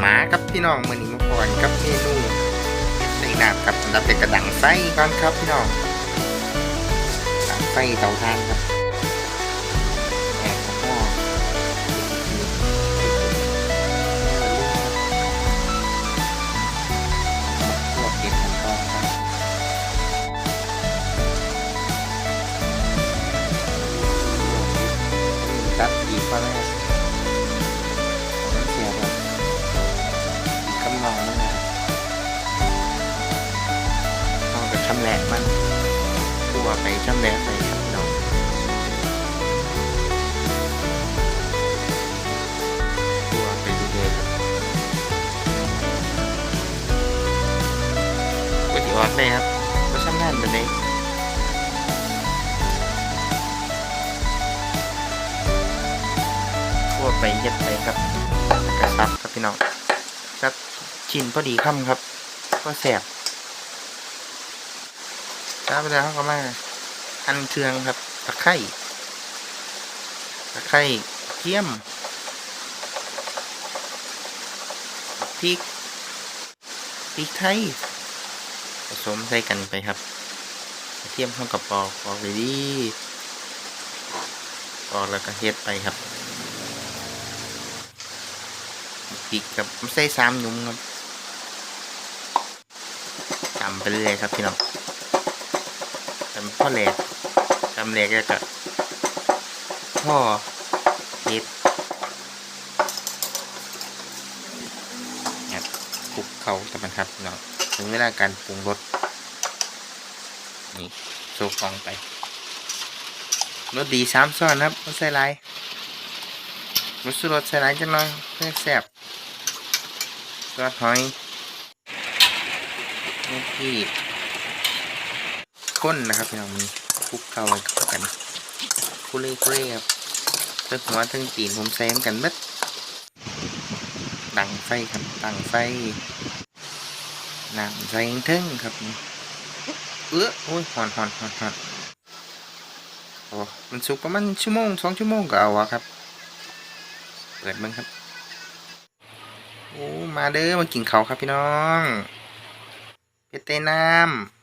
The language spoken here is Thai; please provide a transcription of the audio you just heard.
หมากับพี่น้องมือนี้มาพรกับเมนูใส่น้ำครับสำหรับเป็นกระดังไฟก่อนครับพี่น้องดังไฟเตาถ่านครับแอบกับพ่อลวกเก็บกันก่อนครับตัดอีกก็ได้ ตัวไปชำแหละไปครับพี่น้องตัวไปดูเลยครับก๋วยเตี๋ยวออดเลยครับก็ชำนาญไปเลยทั่วไปเย็ดไปครับกระซับครับพี่น้องครับชิ้นพอดีค่ำครับ ก็แสบ ครับแล้วเขาก็มาหั่นเครื่องครับตะไคร้ตะไคร้เทียมพริกพริกไทยผสมใส่กันไปครับเทียมเข้ากับปอกปอกเลยดีปอกแล้วก็เฮ็ดไปครับพริกกับใส่สามหยุ่มครับจำไปเรื่อยครับพี่น้องำพ่อแหลกจำแหลกแล้วก็พ่อเฮ็ดเนี่ยคลุกเขาตะมันครับพี่น้องถึงเวลาการปรุงรสนี่โซกองไปรสดีสามซ้อนครับรสใส่ไรรสสุรสใส่ไรจังหน่อยเพื่อแซ่บซอสหอยนี่ที่ ข้นนะครับพี่น้องมีคลุกเข้ากันคุเล่คุเล่ครับทั้งหัวทั้งตีนผมแซมกันเบิดดังไฟครับดังไฟน้ำใส่เทึ่งครับเอื้อโอ้ยหอนหอนหอนหอนโอ้มันสุกประมาณชั่วโมงสองชั่วโมงก็เอาอะครับ เปิดมึงครับ โอ้ มาเด้อมากินเขาครับพี่น้องเพชรเต้น้ำ